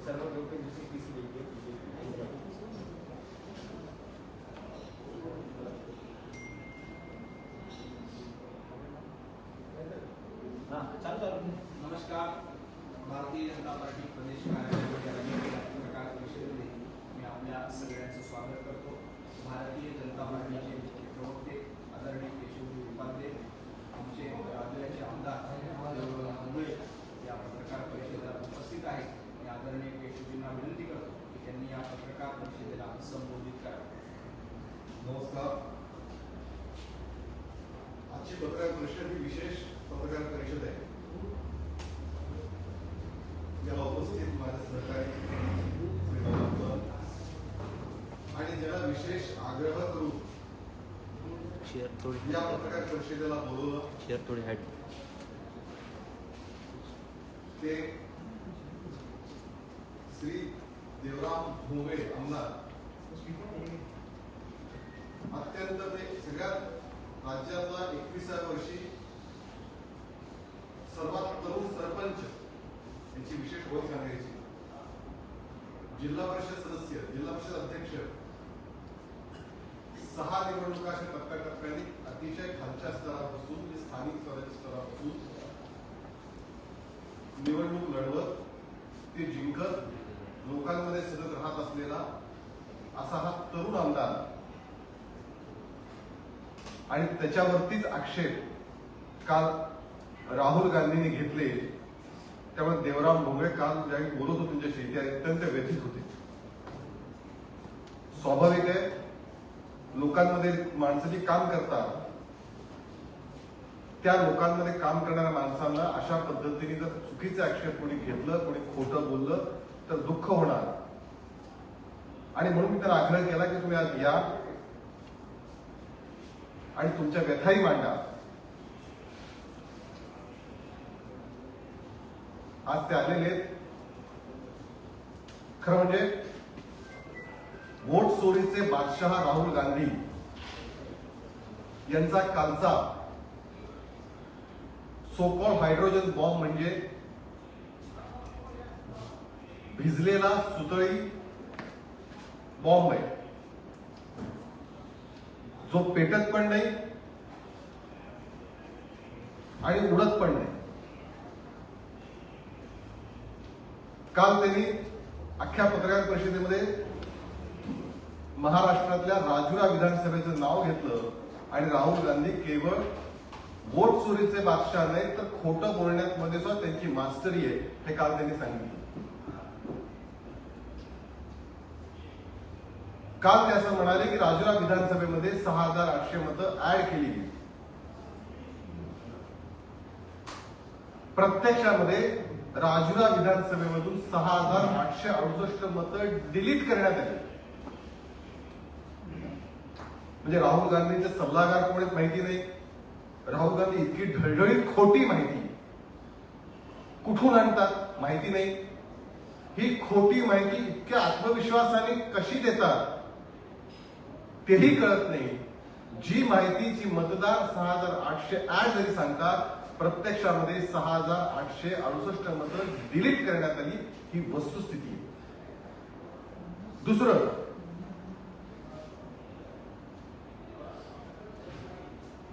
सर्व लोक दुसरी पीसी द्यायची हां चालू चालू नमस्कार। भारतीय जनता पार्टी प्रदेश कार्यालयामध्ये आयोजित या पत्रकार परिषदेमध्ये मी आपल्या सगळ्यांचं स्वागत करतो भारतीय जनता पार्टीचे मुख्य प्रवक्ते आदरणीय केशवजी उपाध्ये आमचे राज्याचे आमदार देवराव मुंबळे या पत्रकार परिषदेला उपस्थित आहेत मी आदरणीय केशवजींना विनंती करतो की त्यांनी या पत्रकार परिषदेला संबोधित करावं नमस्कार आजची पत्रकार परिषद ही विशेष पत्रकार परिषद आहे. याला उपस्थित माझे सहकारी आणि ज्याला विशेष आग्रह थोडी या पत्रकार परिषदेला बोलवलं. ते श्री देवराम भोंगळे आमदार अत्यंत ते सगळ्यात राज्यातला एकविसाव्या वर्षी सर्वात तरुण सरपंच यांची विशेष ओळख सांगायची. जिल्हा परिषद सदस्य जिल्हा परिषद अध्यक्ष सहा निवडणुका अशा टप्प्याटप्प्याने अतिशय खालच्या स्तरापासून म्हणजे स्थानिक स्वराज्य स्तरापासून निवडणूक लढवत ते जिंकत लोकांमध्ये सतत राहत असलेला असा हा तरुण आमदार आणि त्याच्यावरतीच आक्षेप काल राहुल गांधींनी घेतले. त्यामुळे देवराम भोंगळे काल ज्यावेळी बोलत होते त्यांच्याशी ते अत्यंत व्यथित होते. स्वाभाविक आहे लोकांमध्ये माणसं जी काम करतात त्या लोकांमध्ये काम करणाऱ्या माणसांना अशा पद्धतीने जर चुकीचे आक्षेप कोणी घेतलं कोणी खोटं बोललं तर दुःख होणार. आणि म्हणून मी तर आग्रह केला की तुम्ही आज या. आणि तुमच्या व्यथाही मांडा आज ते आलेले आहेत. खरं म्हणजे वोट चोरीचे बादशाह राहुल गांधी यांचा कालचा सोकॉल हायड्रोजन बॉम्ब म्हणजे भिजलेला सुतळी बॉम्ब आहे जो पेटत पण नाही आणि उडत पण नाही. काल त्यांनी अख्ख्या पत्रकार परिषदेमध्ये महाराष्ट्रातल्या राजुरा विधानसभेचं नाव घेतलं आणि राहुल गांधी केवळ वोट चोरीचे बादशाह नाही तर खोटं बोलण्यामध्ये सुद्धा त्यांची मास्टरी आहे हे काल त्यांनी सांगितलं. काल ते असं म्हणाले की राजुरा विधानसभेमध्ये सहा हजार आठशे मतं ऍड केली गेली. प्रत्यक्षामध्ये राजुरा विधानसभेमधून सहा हजार आठशे अडुसष्ट मतं डिलीट करण्यात आली. म्हणजे राहुल गांधींचे सल्लागार कोण माहिती नाही. राहुल गांधी इतकी ढळढळीत खोटी माहिती. कुठून आणतात माहिती नाही. ही खोटी माहिती इतक्या आत्मविश्वासाने कशी देतात? तेही कळत नाही. जी माहिती जी मतदार सहा हजार आठशे आठ जरी सांगतात प्रत्यक्षामध्ये सहा हजार आठशे अडुसष्ट मतं डिलीट करण्यात आली ही वस्तुस्थिती. आहे दुसरं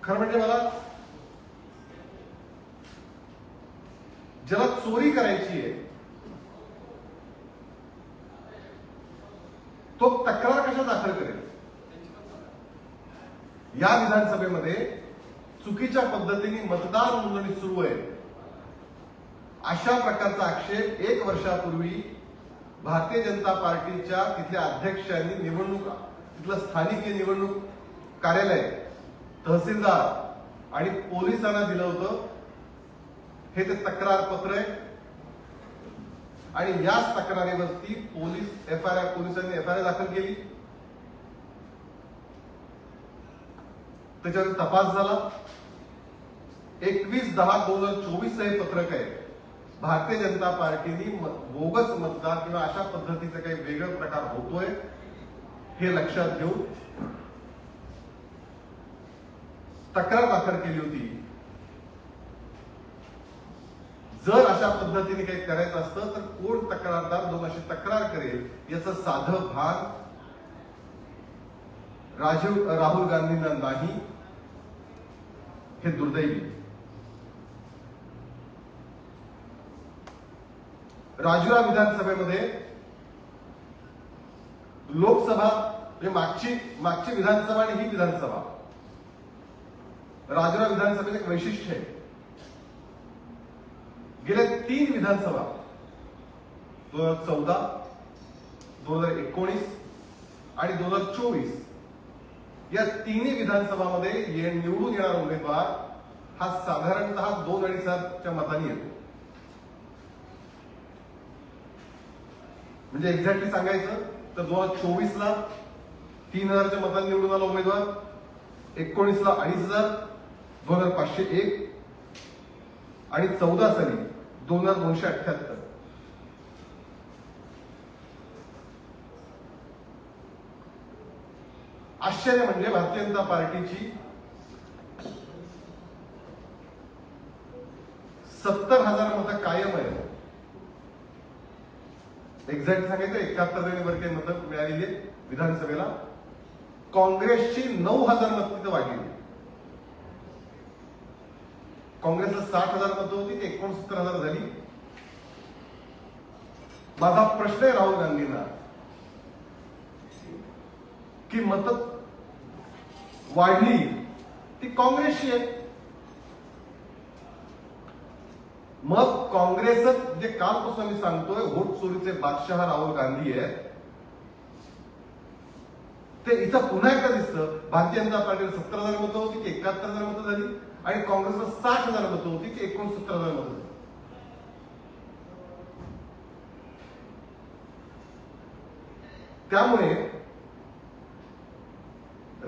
खरं म्हणजे मला ज्याला चोरी करायची आहे तो तक्रार कशा दाखल करेल या विधानसभेमध्ये चुकीच्या पद्धतीने मतदार नोंदणी सुरू आहे. अशा प्रकारचा आक्षेप एक वर्षापूर्वी भारतीय जनता पार्टीच्या तिथल्या अध्यक्षांनी निवडणूक तिथलं स्थानिक निवडणूक कार्यालय तहसीलदार आणि पोलिसांना दिलं होतं. हे ते तक्रार पत्र आहे. आणि याच तक्रारीवरती पोलीस एफ आय आर पोलिसांनी एफ आय आर दाखल केली. त्याच्यावर तपास झाला. एकवीस दहा दोन हजार चोवीस हे पत्रक आहे. भारतीय जनता पार्टीने बोगस मतदार किंवा अशा पद्धतीचा काही वेगळा प्रकार होतोय हे लक्षात घेऊन तक्रार दाखल केली होती. जर अशा पद्धतीने काही करायचं असतं तर कोण तक्रारदार दोन अशी तक्रार करेल याचं साधं भान राजीव राहुल गांधींना नाही. हे दुर्दैवी राजुरा विधानसभेमध्ये लोकसभा म्हणजे मागची मागची विधानसभा आणि ही विधानसभा. राजुरा विधानसभेचं एक वैशिष्ट्य आहे. गेल्या तीन विधानसभा दोन हजार चौदा दोन हजार एकोणीस आणि दोन हजार चोवीस या तिन्ही विधानसभामध्ये ये- निवडून येणारा उमेदवार हा साधारणतः दोन अडीच सातच्या मताने येतो. म्हणजे एक्झॅक्टली सांगायचं तर दोन हजार चोवीस ला तीन हजारच्या मतांनी निवडून आला उमेदवार एकोणीस ला अडीच हजार दोन हजार पाचशे एक आणि चौदा साली दोन हजार दोनशे अठ्याहत्तर. आश्चर्य म्हणजे भारतीय जनता पार्टीची सत्तर हजार मतं कायम आहे एक्झॅक्ट सांगायचं एकाहत्तर जणी वर मतं मिळालेली आहेत विधानसभेला. काँग्रेसची नऊ हजार मतं तिथं वाढलेली काँग्रेसला साठ हजार मतं होती ती एकोणसत्तर हजार झाली. माझा प्रश्न आहे राहुल गांधींना की मत वाढली ती काँग्रेसची आहे मग काँग्रेसच जे कालपासून मी सांगतोय व्होट चोरीचे बादशाह राहुल गांधी आहेत. ते इथं पुन्हा एकदा दिसतं. भारतीय जनता पार्टीला सत्तर हजार मतं होती की एकाहत्तर हजार मतं झाली? आणि काँग्रेसला साठ हजार मतं होती की एकोणसत्तर हजार मतं झाली? त्यामुळे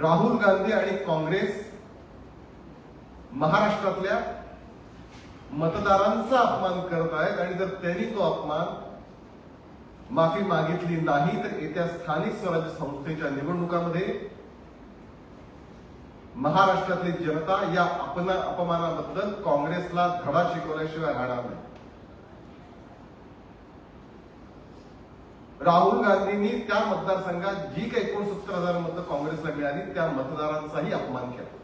राहुल गांधी आणि काँग्रेस महाराष्ट्रातल्या मतदारांचा अपमान करत आहेत आणि जर त्यांनी तो अपमान माफी मागितली नाही तर येत्या स्थानिक स्वराज्य संस्थेच्या निवडणुकामध्ये महाराष्ट्रातली जनता या अपना अपमानाबद्दल काँग्रेसला धडा शिकवल्याशिवाय राहणार नाही. राहुल गांधींनी त्या मतदारसंघात जी काही एकोणसत्तर हजार मतं काँग्रेसला मिळाली त्या मतदारांचाही अपमान केला.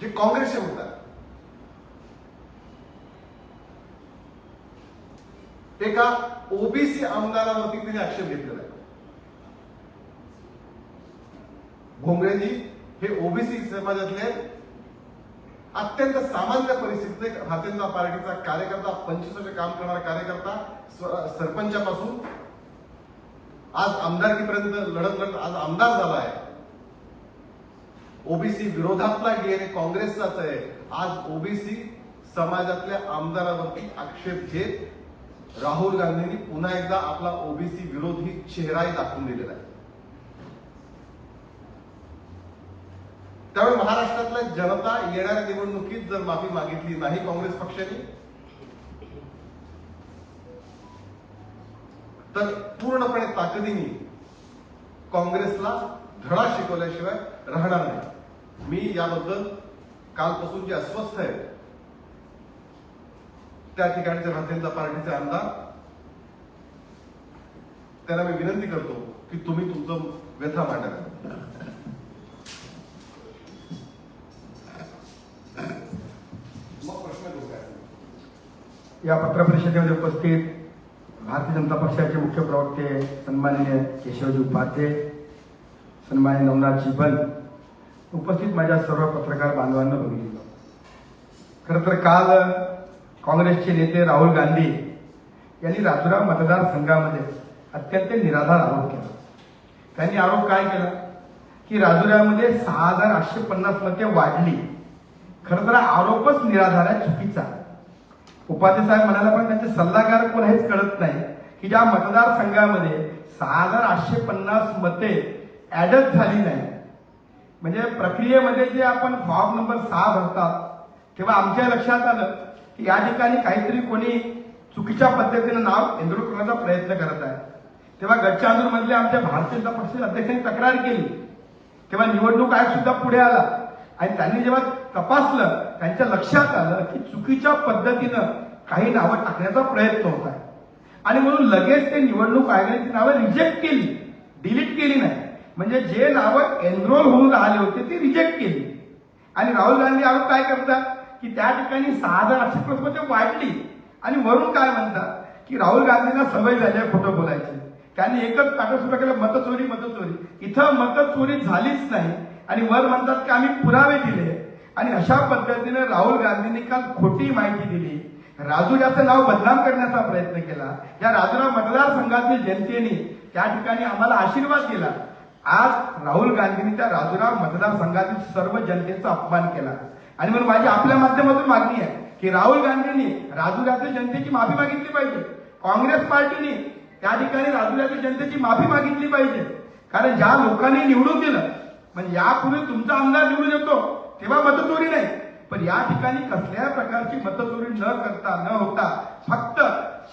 जे काँग्रेसचे मतदार एका ओबीसी आमदारावरती त्यांनी आक्षेप घेतलेला आहे. भोंगळेजी हे ओबीसी समाजातले अत्यंत सामान्य परिस्थितीत एक भारतीय जनता पार्टीचा कार्यकर्ता पंचवीस वर्ष काम करणारा कार्यकर्ता सरपंचापासून आज आमदारकीपर्यंत लढत लढत आज आमदार झाला आहे. ओबीसी विरोधातला डीएनए काँग्रेसचाच आहे. आज ओबीसी समाजातल्या आमदारावरती आक्षेप घेत राहुल गांधींनी पुन्हा एकदा आपला ओबीसी विरोधी चेहराही दाखवून दिलेला आहे. त्यामुळे महाराष्ट्रातल्या जनता येणाऱ्या निवडणुकीत जर माफी मागितली नाही काँग्रेस पक्षाने तर पूर्णपणे ताकदीने काँग्रेसला धडा शिकवल्याशिवाय राहणार नाही. मी याबद्दल कालपासून जे अस्वस्थ आहे त्या ठिकाणचे भारतीय जनता पार्टीचे आमदार त्यांना मी विनंती करतो की तुम्ही तुमचं व्यथा मांडा. मग प्रश्न या पत्रपरिषदेमध्ये उपस्थित भारतीय जनता पक्षाचे मुख्य प्रवक्ते सन्माननीय केशवजी उपाध्ये सन्मान्य नवनाथ जीवन उपस्थित माझ्या सर्व पत्रकार बांधवांना बघितलं. खरं तर काल काँग्रेसचे नेते राहुल गांधी यांनी राजुरा मतदारसंघामध्ये अत्यंत निराधार आरोप केला. त्यांनी आरोप काय केला? की राजुऱ्यामध्ये सहा हजार आठशे पन्नास मते वाढली. खरं तर आरोपच निराधार आहे चुकीचा. उपाध्ये साहेब म्हणाला पण त्यांचे सल्लागार कोण हेच कळत नाही की ज्या मतदारसंघामध्ये सहा हजार आठशे पन्नास मते ऍडच झाली नाही. म्हणजे प्रक्रियेमध्ये जे आपण फॉर्म नंबर सहा भरतात तेव्हा आमच्या लक्षात आलं की या ठिकाणी काहीतरी कोणी चुकीच्या पद्धतीनं नाव एनरोल करण्याचा प्रयत्न करत आहे. तेव्हा गडचांदूर मधले आमच्या भारतीय जनता पक्षाचे अध्यक्षांनी तक्रार केली. तेव्हा निवडणूक आयोग सुद्धा पुढे आला. आणि त्यांनी जेव्हा तपासलं त्यांच्या लक्षात आलं की चुकीच्या पद्धतीनं काही नावं टाकण्याचा प्रयत्न होत आहे. आणि म्हणून लगेच ते निवडणूक आयोगाने ती नावं रिजेक्ट केली. डिलीट केली नाही. म्हणजे जे नावं एनरोल होऊन राहिले होते ते रिजेक्ट केली. आणि राहुल गांधी यावर काय करतात? की त्या ठिकाणी सहा हजार आठशे प्रश्न वाढली. आणि वरून काय म्हणतात? की राहुल गांधींना सवय झाली आहे खोटं बोलायची. त्यांनी एकच काटक सुद्धा केलं मतचोरी मतचोरी. इथं मतचोरी झालीच नाही. आणि वर म्हणतात की आम्ही पुरावे दिले. आणि अशा पद्धतीने राहुल गांधींनी काल खोटी माहिती दिली. राजू याचं नाव बदनाम करण्याचा प्रयत्न केला या राजुरा मतदारसंघातील जनतेने त्या ठिकाणी आम्हाला आशीर्वाद दिला. आज राहुल गांधींनी त्या राजुरा मतदारसंघातील सर्व जनतेचा अपमान केला. आणि म्हणून माझी आपल्या माध्यमातून मागणी आहे की राहुल गांधींनी राजुरातील जनतेची माफी मागितली पाहिजे काँग्रेस पार्टीने त्या ठिकाणी राजुरातील जनतेची माफी मागितली पाहिजे. कारण ज्या लोकांनी निवडून दिलं म्हणजे यापूर्वी तुमचा आमदार निवडून येतो तेव्हा मतचोरी नाही. पण या ठिकाणी कसल्या प्रकारची मतचोरी न करता न होता फक्त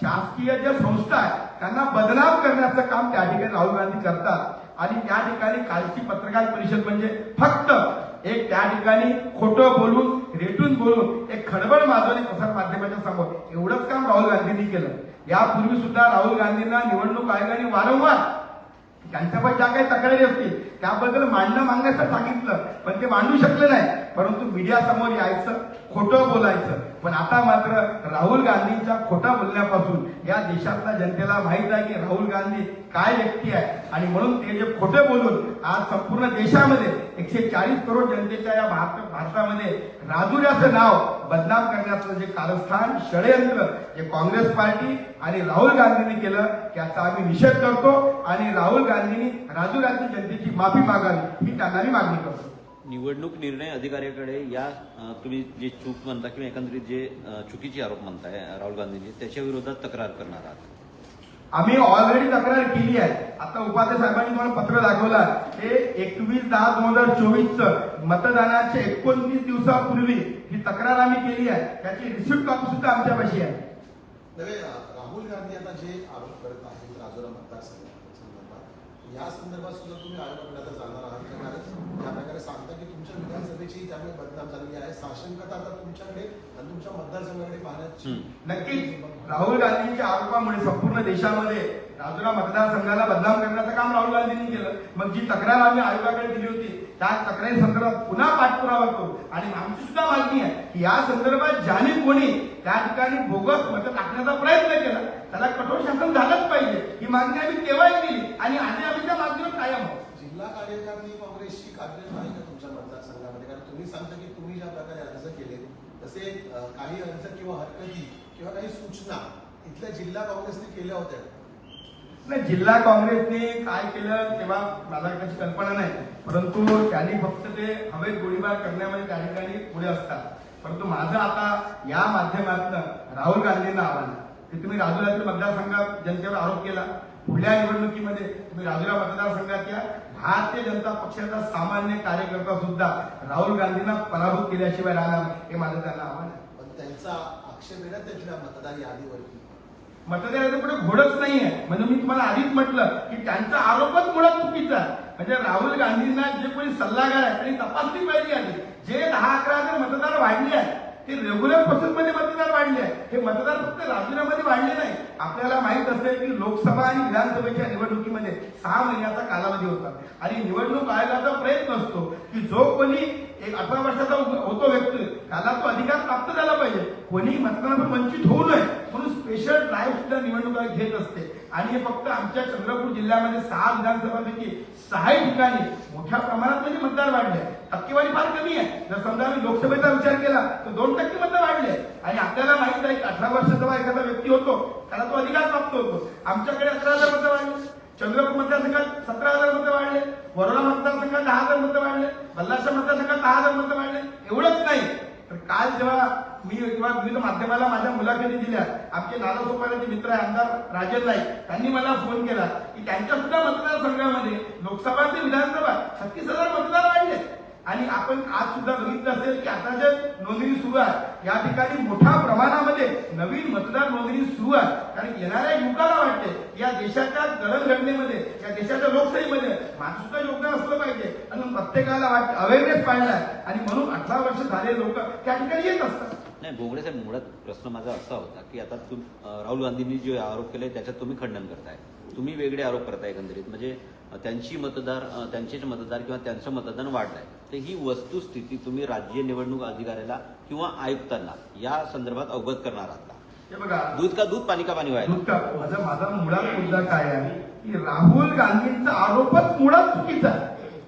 शासकीय ज्या संस्था आहेत त्यांना बदनाम करण्याचं काम त्या ठिकाणी राहुल गांधी करतात. आणि त्या ठिकाणी कालची पत्रकार परिषद म्हणजे फक्त एक त्या ठिकाणी खोटं बोलून रेटून बोलून एक खडबड माजवली प्रसार माध्यमाच्या समोर. एवढंच काम राहुल गांधींनी केलं. यापूर्वी सुद्धा राहुल गांधींना निवडणूक आयोगाने वारंवार त्यांच्यावर ज्या काही तक्रारी असतील. त्याबद्दल मांडणं मागण्याचं सांगितलं पण ते मांडू शकले नाही. परंतु मीडिया समोर यायचं. खोटं बोलायचं. पण आता मात्र राहुल गांधींच्या खोटं बोलण्यापासून या देशातल्या जनतेला माहीत आहे की राहुल गांधी काय व्यक्ती आहे. आणि म्हणून ते जे खोटे बोलून आज संपूर्ण देशामध्ये एकशे चाळीस करोड जनतेच्या या भारतामध्ये राजुऱ्याचं नाव बदनाम करण्याचं जे कारस्थान षडयंत्र जे काँग्रेस पार्टी आणि राहुल गांधींनी केलं त्याचा आम्ही निषेध करतो. आणि राहुल गांधींनी राजुऱ्यातील जनतेची माफी मागावी ही त्यांना मी मागणी करतो. निवडणूक निर्णय अधिकाऱ्याकडे या तुम्ही जे चूक म्हणता किंवा एकंदरीत जे चुकीचे आरोप म्हणताय राहुल गांधींनी त्याच्या विरोधात तक्रार करणार आहात. आम्ही ऑलरेडी तक्रार केली आहे. आता उपाध्याय साहेबांनी तुम्हाला पत्र दाखवलं ते एकवीस दहा दोन हजार चोवीस मतदानाच्या एकोणतीस दिवसापूर्वी ही तक्रार आम्ही केली आहे. त्याची रिसिप्ट कॉपी सुद्धा आमच्यापाशी आहे. नव्हे राहुल गांधी आता जे आरोप करत आहेत राजोरा मतदारसंघ संदर्भात या संदर्भात सुद्धा तुम्ही आयोगाकडे आता जाणार आहात. सांगता की तुमच्या विधानसभेची त्यामुळे बदनाम झालेली आहे. साशंकता आता तुमच्याकडे आणि तुमच्या मतदारसंघाकडे पाहण्याची नक्कीच. राहुल गांधींच्या आरोपामुळे संपूर्ण देशामध्ये राजुरा मतदारसंघाला बदनाम करण्याचं काम राहुल गांधींनी केलं. मग जी तक्रार आम्ही आयोगाकडे दिली होती त्या तक्रारी संदर्भात पुन्हा पाठपुरावा करू. आणि आमची सुद्धा मागणी आहे की या संदर्भात ज्याने कोणी त्या ठिकाणी बोगस मत टाकण्याचा प्रयत्न केला त्याला कठोर शासन झालंच पाहिजे. ही मागणी आम्ही तेव्हाही केली आणि आधी आम्ही त्या मागणीवर कायम आहोत. जिल्हा कार्यकारिणी काँग्रेसची कार्यरत नाही का तुमच्या मतदारसंघामध्ये कारण तुम्ही सांगता की तुम्ही ज्या प्रकारे अर्ज केले तसे काही अर्ज किंवा हरकती किंवा काही सूचना इथल्या जिल्हा काँग्रेसने केल्या होत्या. नाही जिल्हा काँग्रेसने काय केलं तेव्हा मला त्याची कल्पना नाही. परंतु त्यांनी फक्त ते हवेत गोळीबार करण्यामध्ये त्या ठिकाणी पुढे असतात. परंतु माझं आता या माध्यमातून राहुल गांधींना आव्हान की तुम्ही राजुरातील मतदारसंघात जनतेवर आरोप केला. पुढल्या निवडणुकीमध्ये तुम्ही राजुरा मतदारसंघातल्या भारतीय जनता पक्षाचा सामान्य कार्यकर्ता सुद्धा राहुल गांधींना पराभूत केल्याशिवाय राहणार नाही. हे माझं त्यांना आव्हान आहे. पण त्यांचा आक्षेप आहे ना त्याच्या मतदार यादीवरती. मतदाराचं पुढे घोडच नाहीये म्हणजे मी तुम्हाला आधीच म्हटलं की त्यांचा आरोपच मुळात चुकीचा आहे. म्हणजे राहुल गांधींना जे कोणी सल्लागार आहेत त्यांनी तपासली पाहिजे आधी जे दहा अकरा हजार मतदार वाढले आहेत ते रेग्युलर प्रोसेसमध्ये मतदार वाढले आहेत. हे मतदार फक्त राजुऱ्यामध्ये वाढले नाही आपल्याला माहीत असेल की लोकसभा आणि विधानसभेच्या निवडणुकीमध्ये सहा महिन्याचा कालावधी होता. आणि निवडणूक आयोगाचा प्रयत्न असतो की जो कोणी एक अठरा वर्षाचा होतो व्यक्ती त्याला तो अधिकार प्राप्त झाला पाहिजे. कोणी मतदानातून वंचित होऊ नये म्हणून स्पेशल ड्राईव्ह सुद्धा निवडणूक आयोग घेत असते. आणि हे फक्त आमच्या चंद्रपूर जिल्ह्यामध्ये सहा विधानसभापैकी सहा ठिकाणी मोठ्या प्रमाणात म्हणजे मतदार वाढले टक्केवारी फार कमी आहे. जर समजा आम्ही लोकसभेचा विचार केला तर दोन टक्के मतदार वाढले आणि आपल्याला माहीत आहे की अठरा वर्ष जेव्हा एखादा व्यक्ती होतो त्याला तो अधिकार प्राप्त होतो. आमच्याकडे अकरा हजार मतं वाढले. चंद्रपूर मतदारसंघात सतरा हजार मतं वाढले. वरोडा मतदारसंघात दहा हजार मतं वाढले. बल्लाशा मतदारसंघात दहा हजार मतं वाढले. एवढं नाही तर काल जेव्हा मी किंवा विविध माध्यमाला माझ्या मुलाखती दिल्या. आमचे नालासोपाऱ्याचे मित्र आहे आमदार राजन नाईक. त्यांनी मला फोन केला. की त्यांच्या सुद्धा मतदारसंघामध्ये लोकसभा ते विधानसभा छत्तीस हजार मतदार वाढले आणि आपण आज सुद्धा बघितलं असेल की आता जे नोंदणी सुरू आहे या ठिकाणी मोठ्या प्रमाणामध्ये नवीन मतदार नोंदणी सुरू आहे. कारण येणाऱ्या युगाला वाटते या देशाच्या जडणघडणीमध्ये या देशाच्या लोकशाहीमध्ये माझं सुद्धा योगदान असलं पाहिजे. आणि प्रत्येकाला वाटतं अवेअरनेस पाहिला आणि म्हणून अठरा वर्ष झाले लोक त्या ठिकाणी येत असतात. नाही बोगडे साहेब मुळात प्रश्न माझा असा होता की आता तुम राहुल गांधींनी जे आरोप केले त्याच्यात तुम्ही खंडन करताय. तुम्ही वेगळे आरोप करताय एकंदरीत. म्हणजे त्यांची मतदार त्यांचेच मतदार किंवा त्यांचं मतदान वाढलंय तर ही वस्तुस्थिती तुम्ही राज्य निवडणूक अधिकाऱ्याला किंवा आयुक्तांना या संदर्भात अवगत करणार आहात का? हे बघा दूध का दूध पाणी का पाणी व्हायला? माझा माझा मुळात मुद्दा काय आहे की राहुल गांधींचा आरोपच मुळात चुकीचा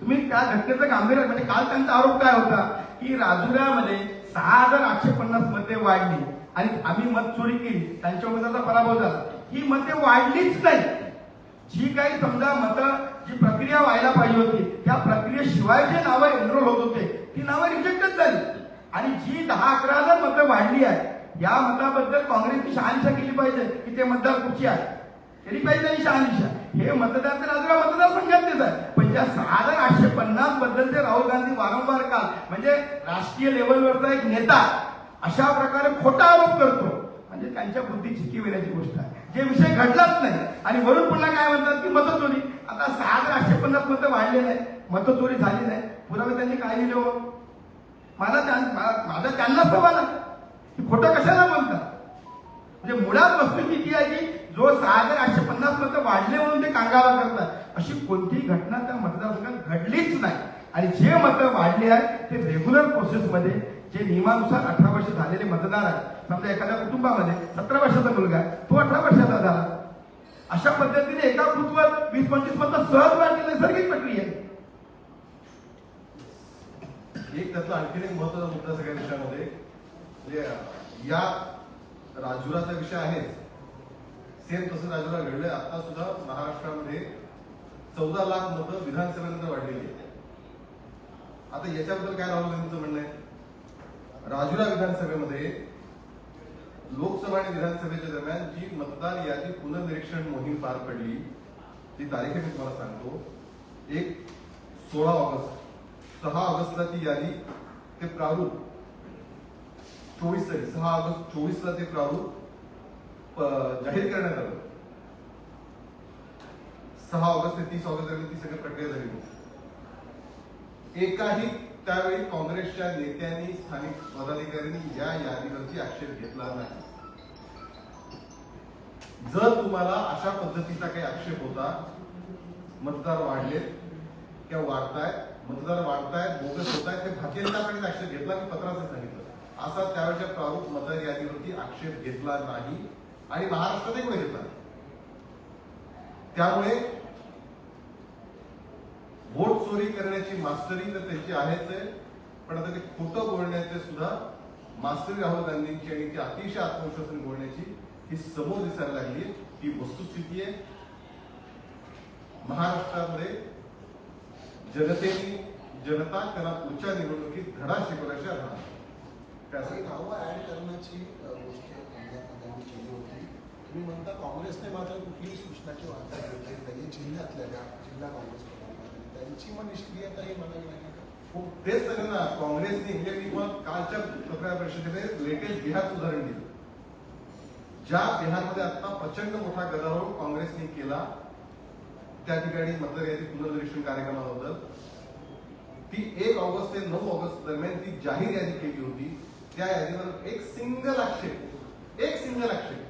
तुम्ही त्या घटनेचं गांभीर्य म्हणजे काल त्यांचा आरोप काय होता की राजुऱ्यामध्ये सहा हजार आठशे पन्नास मते वाढली. आणि आम्ही मत चोरी केली. त्यांच्या मताचा पराभव झाला. ही मते वाढलीच नाही. जी काही समजा मत जी प्रक्रिया व्हायला पाहिजे होती त्या प्रक्रियेशिवाय जे नावं एनरोल होत होते ती नावं रिजेक्टच झाली. आणि जी दहा अकरा हजार मतं वाढली आहे या मताबद्दल काँग्रेसची शहानिशा केली पाहिजे की ते मतदार कुठची आहे केली पाहिजे आणि शहानिशा. हे मतदार तर राजुरा मतदारसंघातलेच आहे. पण ज्या साधारण आठशे पन्नासबद्दल ते राहुल गांधी वारंवार काल म्हणजे राष्ट्रीय लेवलवरचा एक नेता अशा प्रकारे खोटा आरोप करतो म्हणजे त्यांच्या बुद्धी चिकी गोष्ट आहे. जे विषय घडलाच नाही. आणि वरून पुन्हा काय म्हणतात की मतचोरी. आता साधारण आठशे पन्नास मतं वाढले नाही. मतचोरी झाली नाही. पुरावे त्यांनी काय लिहिले हो? मला त्या- माझा त्यांनाच सवाल की खोटं कशाला बोलतात? म्हणजे मुळात वस्तू किती आहे की जो सहा हजार आठशे पन्नास मतं वाढले म्हणून ते कांगावा करतात. अशी कोणतीही घटना त्या मतदारसंघात घडलीच नाही. आणि जे मतं वाढले आहेत ते रेग्युलर प्रोसेसमध्ये जे नियमानुसार अठरा वर्ष झालेले मतदार आहेत समजा एखाद्या कुटुंबामध्ये सतरा वर्षाचा मुलगा आहे तो अठरा वर्षाचा झाला. अशा पद्धतीने एका बूथवर वीस पंचवीस मतं सहज वाढली नैसर्गिक प्रक्रिया आहे. एक त्यातला आणखीन एक महत्त्वाचा मुद्दा सगळ्या विषयामध्ये या राजुराचा विषय आहेच सेम तसं राजूला घडलंय. आता सुद्धा महाराष्ट्रामध्ये चौदा लाख मतं विधानसभेनंतर वाढलेली आहेत आता याच्याबद्दल काय राहुल गांधींचं म्हणणं आहे? राजुरा विधानसभेमध्ये लोकसभा आणि विधानसभेच्या दरम्यान जी मतदार यादी पुनर्निरीक्षण मोहीम पार पडली ती तारीख मी तुम्हाला सांगतो. एक सोळा ऑगस्ट सहा ऑगस्टला ती यादी ते प्रारूप चोवीस तारीख सहा ऑगस्ट चोवीसला ते प्रारूप जाहीर करण्यात आलं. सहा ऑगस्ट ते तीस ऑगस्ट दरम्यान ती सगळी प्रक्रिया झाली होती. एकाही त्यावेळी काँग्रेसच्या नेत्यांनी स्थानिक पदाधिकाऱ्यांनी या यादीवरची आक्षेप घेतला नाही. जर तुम्हाला अशा पद्धतीचा काही आक्षेप होता मतदार वाढलेत किंवा वाढतायत मतदार वाढतायत बोगस होत आहेत ते भारतीय आक्षेप घेतला की पत्राचं सांगितलं. असा त्यावेळेच्या प्रारूप मतदार यादीवरती आक्षेप घेतला नाही. आणि महाराष्ट्रात एक घेतला त्यामुळे वोट चोरी करण्याची मास्टरी तर त्यांची आहेच आहे पण आता ते खोटं बोलण्याचे सुद्धा मास्टरी राहुल गांधींची आणि ती अतिशय आत्मविश्वासाने बोलण्याची ही समोर दिसायला लागली ही वस्तुस्थिती आहे. महाराष्ट्रामध्ये जनतेने जनता त्यांना पुढच्या निवडणुकीत धडा शिकवल्याशिवाय राहणार त्यासाठी धावा ऍड करण्याची गोष्ट तुम्ही म्हणता काँग्रेसने मात्र कुठलीही सूचनाची वार्ता घेतली नाही. म्हणजे जिल्ह्यातल्या ज्या जिल्हा काँग्रेस त्यांची मग निष्क्रियता ही म्हणावी लागेल हो, तेच सगळं ना काँग्रेसने म्हणजे मी मग कालच्या पत्रकार परिषदेने लेटेस्ट बिहार उदाहरण दिलं. ज्या बिहारमध्ये आता प्रचंड मोठा गदारोळ काँग्रेसने केला त्या ठिकाणी मतदार यादी पुनर्निरीक्षण कार्यक्रमाबद्दल ती एक ऑगस्ट ते नऊ ऑगस्ट दरम्यान ती जाहीर यादी केली होती. त्या यादीवर एक सिंगल आक्षेप एक सिंगल आक्षेप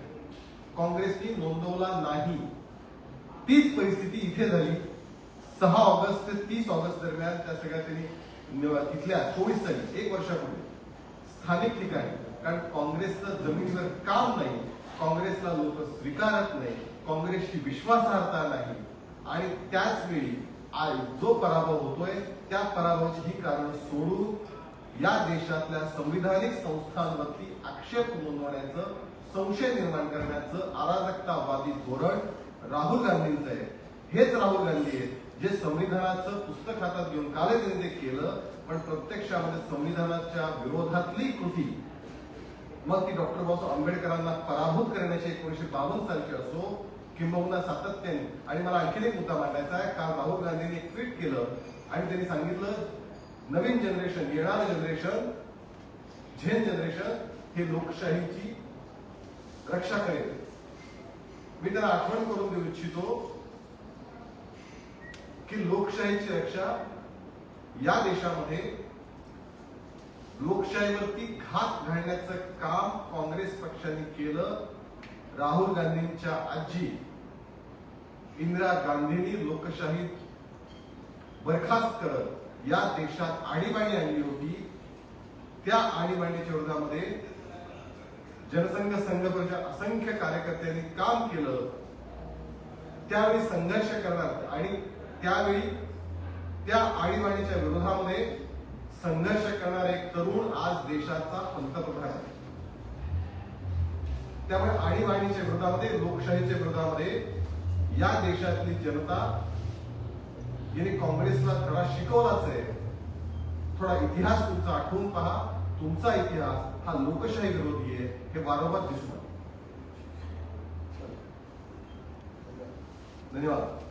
काँग्रेसनी नोंदवला नाही. तीच परिस्थिती इथे झाली. सहा ऑगस्ट ते तीस ऑगस्ट दरम्यान त्या सगळ्या त्यांनी तिथल्या चोवीस साली एक वर्षापूर्वी स्थानिक ठिकाणी कारण काँग्रेसचं जमिनीवर काम नाही काँग्रेसला लोक स्वीकारत नाही काँग्रेसची विश्वासार्हता नाही. आणि त्याच वेळी आज जो पराभव होतोय त्या पराभवाची ही कारण सोडून या देशातल्या संविधानिक संस्थांवरती आक्षेप नोंदवण्याचं संशय निर्माण करण्याचं अराजकतावादी धोरण राहुल गांधींचं आहे. हेच राहुल गांधी आहेत जे संविधानाचं पुस्तक हातात घेऊन कालच त्यांनी ते केलं पण प्रत्यक्षामध्ये संविधानाच्या विरोधातली कृती. मग ती डॉक्टर बाबासाहेब आंबेडकरांना पराभूत करण्याची एकोणीशे बावन्न सालची असो किंबहुना सातत्याने. आणि मला आणखीन एक मुद्दा मांडायचा आहे काल राहुल गांधींनी एक ट्विट केलं आणि त्यांनी सांगितलं नवीन जनरेशन येणारं जनरेशन झेन जनरेशन हे लोकशाहीची रक्षा करेल मी त्याला आठवण करून देऊ इच्छितो की लोकशाहीची रक्षा या देशामध्ये लोकशाहीवरती घात घालण्याचं काम काँग्रेस पक्षाने केलं. राहुल गांधींच्या आजी इंदिरा गांधींनी लोकशाही बरखास्त करत या देशात आणीबाणी आणली होती. त्या आणीबाणीच्या विरोधामध्ये जनसंघ संघटनेच्या असंख्य कार्यकर्त्यांनी काम केलं. त्यावेळी संघर्ष करणार आणि त्यावेळी त्या आणीबाणीच्या विरोधामध्ये संघर्ष करणारे एक तरुण आज देशाचा पंतप्रधान आहे. त्यामुळे आणीबाणीच्या विरोधामध्ये लोकशाहीच्या विरोधामध्ये या देशातली जनता यांनी काँग्रेसला धडा शिकवलाच आहे. थोडा इतिहास तुमचा आठवून पहा. तुमचा इतिहास हा लोकशाही विरोधी आहे. हे वारंवार दिसून आले धन्यवाद.